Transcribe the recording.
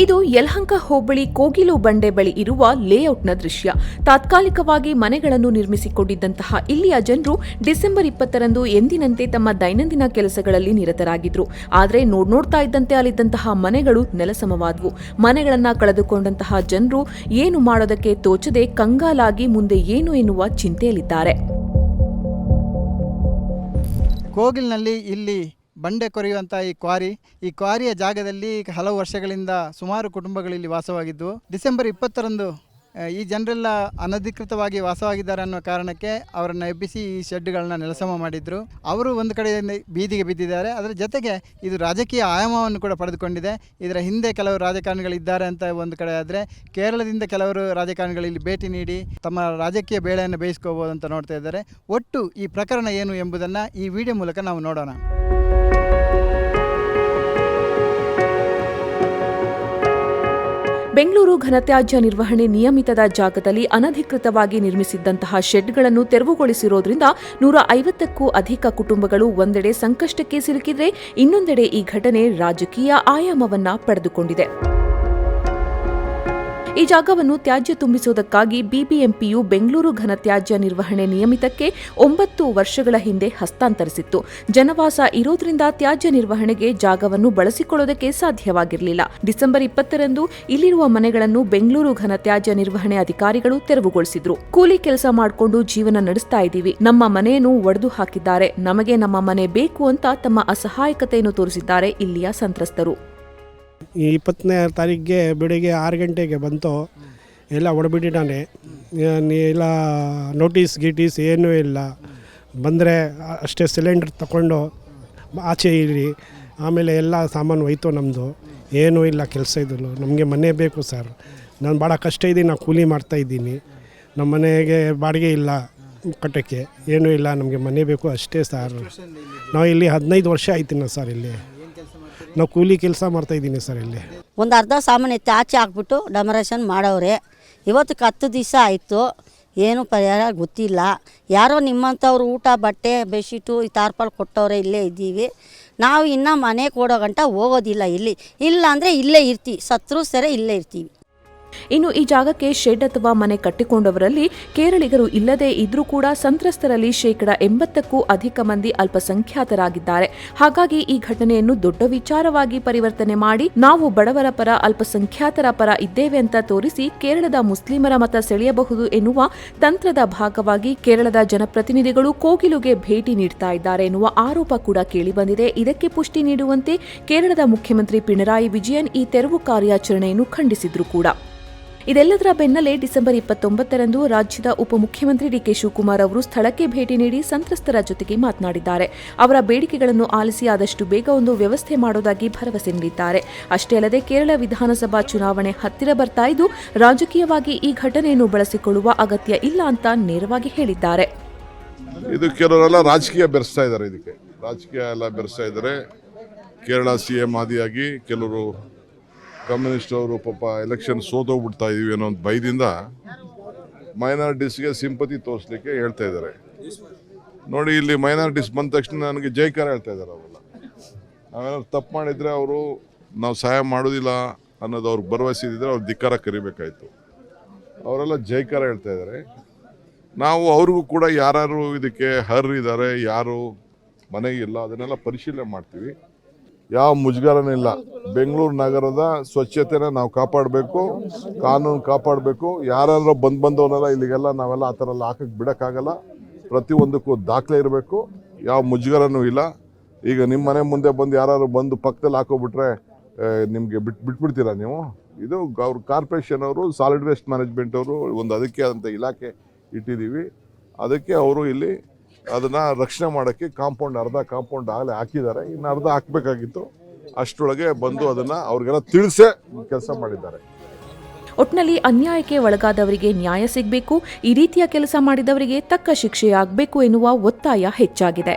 ಇದು ಯಲಹಂಕ ಹೋಬಳಿ ಕೋಗಿಲು ಬಂಡೆ ಬಳಿ ಇರುವ ಲೇಔಟ್ನ ದೃಶ್ಯ. ತಾತ್ಕಾಲಿಕವಾಗಿ ಮನೆಗಳನ್ನು ನಿರ್ಮಿಸಿಕೊಂಡಿದ್ದಂತಹ ಇಲ್ಲಿಯ ಜನರು ಡಿಸೆಂಬರ್ ಇಪ್ಪತ್ತರಂದು ಎಂದಿನಂತೆ ತಮ್ಮ ದೈನಂದಿನ ಕೆಲಸಗಳಲ್ಲಿ ನಿರತರಾಗಿದ್ರು. ಆದರೆ ನೋಡ್ ನೋಡ್ತಾ ಇದ್ದಂತೆ ಅಲ್ಲಿದ್ದಂತಹ ಮನೆಗಳು ನೆಲಸಮವಾದವು. ಮನೆಗಳನ್ನ ಕಳೆದುಕೊಂಡಂತಹ ಜನರು ಏನು ಮಾಡೋದಕ್ಕೆ ತೋಚದೆ ಕಂಗಾಲಾಗಿ ಮುಂದೆ ಏನು ಎನ್ನುವ ಚಿಂತೆಯಲ್ಲಿದ್ದಾರೆ. ಕೋಗಿಲ್ನಲ್ಲಿ ಇಲ್ಲಿ ಬಂಡೆ ಕೊರೆಯುವಂಥ ಈ ಕ್ವಾರಿ, ಈ ಕ್ವಾರಿಯ ಜಾಗದಲ್ಲಿ ಹಲವು ವರ್ಷಗಳಿಂದ ಸುಮಾರು ಕುಟುಂಬಗಳಲ್ಲಿ ವಾಸವಾಗಿದ್ದವು ವಾಸವಾಗಿದ್ದು, ಡಿಸೆಂಬರ್ ಇಪ್ಪತ್ತರಂದು ಈ ಜನರೆಲ್ಲ ಅನಧಿಕೃತವಾಗಿ ವಾಸವಾಗಿದ್ದಾರೆ ಅನ್ನೋ ಕಾರಣಕ್ಕೆ ಅವರನ್ನು ಎಬ್ಬಿಸಿ ಈ ಶೆಡ್ಗಳನ್ನ ನೆಲಸಮ ಮಾಡಿದ್ರು. ಅವರು ಒಂದು ಕಡೆಯಿಂದ ಬೀದಿಗೆ ಬಿದ್ದಿದ್ದಾರೆ. ಅದರ ಜೊತೆಗೆ ಇದು ರಾಜಕೀಯ ಆಯಾಮವನ್ನು ಕೂಡ ಪಡೆದುಕೊಂಡಿದೆ. ಇದರ ಹಿಂದೆ ಕೆಲವು ರಾಜಕಾರಣಿಗಳಿದ್ದಾರೆ ಅಂತ ಒಂದು ಕಡೆ ಆದರೆ, ಕೇರಳದಿಂದ ಕೆಲವರು ರಾಜಕಾರಣಿಗಳು ಇಲ್ಲಿ ಭೇಟಿ ನೀಡಿ ತಮ್ಮ ರಾಜಕೀಯ ಬೇಳೆಯನ್ನು ಬೇಯಿಸ್ಕೋಬೋದು ಅಂತ ನೋಡ್ತಾ ಇದ್ದಾರೆ. ಒಟ್ಟು ಈ ಪ್ರಕರಣ ಏನು ಎಂಬುದನ್ನು ಈ ವಿಡಿಯೋ ಮೂಲಕ ನಾವು ನೋಡೋಣ. ಬೆಂಗಳೂರು ಘನತ್ಯಾಜ್ಯ ನಿರ್ವಹಣೆ ನಿಯಮಿತದ ಜಾಗದಲ್ಲಿ ಅನಧಿಕೃತವಾಗಿ ನಿರ್ಮಿಸಿದ್ದಂತಹ ಶೆಡ್ಗಳನ್ನು ತೆರವುಗೊಳಿಸಿರೋದ್ರಿಂದ ನೂರ ಐವತ್ತಕ್ಕೂ ಅಧಿಕ ಕುಟುಂಬಗಳು ಒಂದೆಡೆ ಸಂಕಷ್ಟಕ್ಕೆ ಸಿಲುಕಿದ್ರೆ ಇನ್ನೊಂದೆಡೆ ಈ ಘಟನೆ ರಾಜಕೀಯ ಆಯಾಮವನ್ನ ಪಡೆದುಕೊಂಡಿದೆ. ಈ ಜಾಗವನ್ನು ತ್ಯಾಜ್ಯ ತುಂಬಿಸುವುದಕ್ಕಾಗಿ ಬಿಬಿಎಂಪಿಯು ಬೆಂಗಳೂರು ಘನತ್ಯಾಜ್ಯ ನಿರ್ವಹಣೆ ನಿಯಮಿತಕ್ಕೆ ಒಂಬತ್ತು ವರ್ಷಗಳ ಹಿಂದೆ ಹಸ್ತಾಂತರಿಸಿತ್ತು. ಜನವಾಸ ಇರೋದ್ರಿಂದ ತ್ಯಾಜ್ಯ ನಿರ್ವಹಣೆಗೆ ಜಾಗವನ್ನು ಬಳಸಿಕೊಳ್ಳೋದಕ್ಕೆ ಸಾಧ್ಯವಾಗಿರಲಿಲ್ಲ. ಡಿಸೆಂಬರ್ ಇಪ್ಪತ್ತರಂದು ಇಲ್ಲಿರುವ ಮನೆಗಳನ್ನು ಬೆಂಗಳೂರು ಘನತ್ಯಾಜ್ಯ ನಿರ್ವಹಣೆ ಅಧಿಕಾರಿಗಳು ತೆರವುಗೊಳಿಸಿದ್ರು. ಕೂಲಿ ಕೆಲಸ ಮಾಡಿಕೊಂಡು ಜೀವನ ನಡೆಸ್ತಾ ಇದ್ದೀವಿ. ನಮ್ಮ ಮನೆಯನ್ನು ಒಡೆದು ಹಾಕಿದ್ದಾರೆ. ನಮಗೆ ನಮ್ಮ ಮನೆ ಬೇಕು ಅಂತ ತಮ್ಮ ಅಸಹಾಯಕತೆಯನ್ನು ತೋರಿಸಿದ್ದಾರೆ ಇಲ್ಲಿಯ ಸಂತ್ರಸ್ತರು. ಈ ಇಪ್ಪತ್ತನೇ ತಾರೀಕಿಗೆ ಬೆಳಿಗ್ಗೆ ಆರು ಗಂಟೆಗೆ ಬಂತು. ಎಲ್ಲ ಹೊಡೆಬಿಟ್ಟಿದ್ದಾನೆ. ಇಲ್ಲ ನೋಟಿಸ್ ಗೀಟೀಸ್ ಏನೂ ಇಲ್ಲ. ಬಂದರೆ ಅಷ್ಟೇ ಸಿಲಿಂಡ್ರ್ ತಗೊಂಡು ಆಚೆ ಇರಿ. ಆಮೇಲೆ ಎಲ್ಲ ಸಾಮಾನು ಹೋಯ್ತು ನಮ್ಮದು ಏನೂ ಇಲ್ಲ ಕೆಲಸ ಇದ್ದರು ನಮಗೆ ಮನೆ ಬೇಕು ಸರ್. ನಾನು ಭಾಳ ಕಷ್ಟ ಇದ್ದೀನಿ. ನಾನು ಕೂಲಿ ಮಾಡ್ತಾಯಿದ್ದೀನಿ ನಮ್ಮ ಮನೆಗೆ ಬಾಡಿಗೆ ಇಲ್ಲ ಕಟ್ಟೋಕ್ಕೆ. ಏನೂ ಇಲ್ಲ. ನಮಗೆ ಮನೆ ಬೇಕು ಅಷ್ಟೇ ಸರ್. ನಾವು ಇಲ್ಲಿ ಹದಿನೈದು ವರ್ಷ ಆಯ್ತಿನ ಸರ್ ಇಲ್ಲಿ. ನಾವು ಕೂಲಿ ಕೆಲಸ ಮಾಡ್ತಾ ಇದ್ದೀನಿ ಸರ್ ಇಲ್ಲಿ. ಒಂದು ಅರ್ಧ ಸಾಮಾನು ಎತ್ತಿ ಆಚೆ ಹಾಕ್ಬಿಟ್ಟು ಡಮರೇಷನ್ ಮಾಡೋರೆ ಇವತ್ತಿಗೆ ಹತ್ತು ದಿವಸ ಆಯಿತು. ಏನು ಪರಿಹಾರ ಗೊತ್ತಿಲ್ಲ. ಯಾರೋ ನಿಮ್ಮಂಥವ್ರು ಊಟ, ಬಟ್ಟೆ, ಬೆಡ್ಶೀಟು ಈ ತಾರ್ಪಾಲ್ ಕೊಟ್ಟವ್ರೆ ಇಲ್ಲೇ ಇದ್ದೀವಿ. ನಾವು ಇನ್ನೂ ಮನೆ ಕೊಡೋ ಗಂಟ ಹೋಗೋದಿಲ್ಲ ಇಲ್ಲಿ. ಇಲ್ಲ ಅಂದರೆ ಇಲ್ಲೇ ಇರ್ತೀವಿ ಸತ್ರು ಸರಿ ಇಲ್ಲೇ ಇರ್ತೀವಿ. ಇನ್ನು ಈ ಜಾಗಕ್ಕೆ ಶೆಡ್ ಅಥವಾ ಮನೆ ಕಟ್ಟಿಕೊಂಡವರಲ್ಲಿ ಕೇರಳಿಗರು ಇಲ್ಲದೇ ಇದ್ರೂ ಕೂಡ ಸಂತ್ರಸ್ತರಲ್ಲಿ ಶೇಕಡ ಎಂಬತ್ತಕ್ಕೂ ಅಧಿಕ ಮಂದಿ ಅಲ್ಪಸಂಖ್ಯಾತರಾಗಿದ್ದಾರೆ. ಹಾಗಾಗಿ ಈ ಘಟನೆಯನ್ನು ದೊಡ್ಡ ವಿಚಾರವಾಗಿ ಪರಿವರ್ತನೆ ಮಾಡಿ ನಾವು ಬಡವರ ಪರ, ಅಲ್ಪಸಂಖ್ಯಾತರ ಪರ ಇದ್ದೇವೆ ಅಂತ ತೋರಿಸಿ ಕೇರಳದ ಮುಸ್ಲಿಮರ ಮತ ಸೆಳೆಯಬಹುದು ಎನ್ನುವ ತಂತ್ರದ ಭಾಗವಾಗಿ ಕೇರಳದ ಜನಪ್ರತಿನಿಧಿಗಳು ಕೋಗಿಲುಗೆ ಭೇಟಿ ನೀಡ್ತಾ ಇದ್ದಾರೆ ಎನ್ನುವ ಆರೋಪ ಕೂಡ ಕೇಳಿಬಂದಿದೆ ಇದಕ್ಕೆ ಪುಷ್ಟಿ ನೀಡುವಂತೆ ಕೇರಳದ ಮುಖ್ಯಮಂತ್ರಿ ಪಿಣರಾಯಿ ವಿಜಯನ್ ಈ ತೆರವು ಕಾರ್ಯಾಚರಣೆಯನ್ನು ಖಂಡಿಸಿದ್ರು ಕೂಡ. ಇದೆಲ್ಲದರ ಬೆನ್ನಲ್ಲೇ ಡಿಸೆಂಬರ್ ಇಪ್ಪತ್ತೊಂಬತ್ತರಂದು ರಾಜ್ಯದ ಉಪಮುಖ್ಯಮಂತ್ರಿ ಡಿಕೆ ಶಿವಕುಮಾರ್ ಅವರು ಸ್ಥಳಕ್ಕೆ ಭೇಟಿ ನೀಡಿ ಸಂತ್ರಸ್ತರ ಜೊತೆಗೆ ಮಾತನಾಡಿದ್ದಾರೆ. ಅವರ ಬೇಡಿಕೆಗಳನ್ನು ಆಲಿಸಿ ಆದಷ್ಟು ಬೇಗ ಒಂದು ವ್ಯವಸ್ಥೆ ಮಾಡೋದಾಗಿ ಭರವಸೆ ನೀಡಿದ್ದಾರೆ. ಅಷ್ಟೇ ಅಲ್ಲದೆ ಕೇರಳ ವಿಧಾನಸಭಾ ಚುನಾವಣೆ ಹತ್ತಿರ ಬರ್ತಾ ಇದ್ದು, ರಾಜಕೀಯವಾಗಿ ಈ ಘಟನೆಯನ್ನು ಬಳಸಿಕೊಳ್ಳುವ ಅಗತ್ಯ ಇಲ್ಲ ಅಂತ ನೇರವಾಗಿ ಹೇಳಿದ್ದಾರೆ. ಇದು ಕೆಲವರೆಲ್ಲ ರಾಜಕೀಯ ಬೆರೆಸ್ತಾ ಇದ್ದಾರೆ ಇದಕ್ಕೆ. ರಾಜಕೀಯ ಎಲ್ಲ ಬೆರೆಸ್ತಾ ಇದ್ದಾರೆ. ಕೇರಳ ಸಿ ಎಂ ಆದಿಯಾಗಿ ಕೆಲವರು ಕಮ್ಯುನಿಸ್ಟ್ ಅವರು ಪಾಪ ಎಲೆಕ್ಷನ್ ಸೋತೋಗ್ಬಿಡ್ತಾ ಇದೀವಿ ಅನ್ನೋ ಒಂದು ಭಯದಿಂದ ಮೈನಾರಿಟೀಸ್ಗೆ ಸಿಂಪತಿ ತೋರಿಸ್ಲಿಕ್ಕೆ ಹೇಳ್ತಾ ಇದ್ದಾರೆ. ನೋಡಿ, ಇಲ್ಲಿ ಮೈನಾರಿಟೀಸ್ ಬಂದ ತಕ್ಷಣ ನನಗೆ ಜೈಕಾರ ಹೇಳ್ತಾ ಇದ್ದಾರೆ ಅವರೆಲ್ಲ. ನಾವೇನಾದ್ರು ತಪ್ಪು ಮಾಡಿದರೆ ಅವರು ನಾವು ಸಹಾಯ ಮಾಡೋದಿಲ್ಲ ಅನ್ನೋದು ಅವ್ರಿಗೆ ಭರವಸೆ ಇದ್ದಿದ್ರೆ ಅವ್ರು ಧಿಕ್ಕಾರ ಕರಿಬೇಕಾಯ್ತು. ಅವರೆಲ್ಲ ಜೈಕಾರ ಹೇಳ್ತಾ ಇದ್ದಾರೆ. ನಾವು ಅವ್ರಿಗೂ ಕೂಡ ಯಾರು ಇದಕ್ಕೆ ಹರ್ರಿದ್ದಾರೆ ಯಾರು ಮನೆಗಿಲ್ಲ ಅದನ್ನೆಲ್ಲ ಪರಿಶೀಲನೆ ಮಾಡ್ತೀವಿ. ಯಾವ ಮುಜುಗರನೂ ಇಲ್ಲ. ಬೆಂಗಳೂರು ನಗರದ ಸ್ವಚ್ಛತೆನ ನಾವು ಕಾಪಾಡಬೇಕು, ಕಾನೂನು ಕಾಪಾಡಬೇಕು. ಯಾರಾದರೂ ಬಂದು ಬಂದವನ್ನೆಲ್ಲ ಇಲ್ಲಿಗೆಲ್ಲ ನಾವೆಲ್ಲ ಆ ಥರ ಎಲ್ಲ ಹಾಕಕ್ಕೆ ಬಿಡೋಕ್ಕಾಗಲ್ಲ. ಪ್ರತಿಯೊಂದಕ್ಕೂ ದಾಖಲೆ ಇರಬೇಕು. ಯಾವ ಮುಜುಗರನೂ ಇಲ್ಲ. ಈಗ ನಿಮ್ಮ ಮನೆ ಮುಂದೆ ಬಂದು ಯಾರಾದ್ರು ಬಂದು ಪಕ್ಕದಲ್ಲಿ ಹಾಕೋಬಿಟ್ರೆ ನಿಮಗೆ ಬಿಟ್, ಬಿಟ್ಬಿಡ್ತೀರಾ ನೀವು? ಇದು ಅವ್ರ ಕಾರ್ಪೊರೇಷನ್ ಅವರು, ಸಾಲಿಡ್ ವೇಸ್ಟ್ ಮ್ಯಾನೇಜ್ಮೆಂಟ್ ಅವರು ಒಂದು ಅದಕ್ಕೆ ಆದಂಥ ಇಲಾಖೆ ಇಟ್ಟಿದ್ದೀವಿ. ಅದಕ್ಕೆ ಅವರು ಇಲ್ಲಿ ಅದನ್ನು ರಕ್ಷಣೆ ಮಾಡೋಕ್ಕೆ ಕಾಂಪೌಂಡ್ ಅರ್ಧ ಕಾಂಪೌಂಡ್ ಆಗಲೇ ಹಾಕಿದ್ದಾರೆ. ಇನ್ನು ಅರ್ಧ ಹಾಕಬೇಕಾಗಿತ್ತು. ಅಷ್ಟರೊಳಗೆ ಬಂದು ಅದನ್ನು ಅವ್ರಿಗೆಲ್ಲ ತಿಳಿಸೇ ಕೆಲಸ ಮಾಡಿದ್ದಾರೆ. ಒಟ್ನಲ್ಲಿ ಅನ್ಯಾಯಕ್ಕೆ ಒಳಗಾದವರಿಗೆ ನ್ಯಾಯ ಸಿಗಬೇಕು, ಈ ರೀತಿಯ ಕೆಲಸ ಮಾಡಿದವರಿಗೆ ತಕ್ಕ ಶಿಕ್ಷೆಯಾಗಬೇಕು ಎನ್ನುವ ಒತ್ತಾಯ ಹೆಚ್ಚಾಗಿದೆ.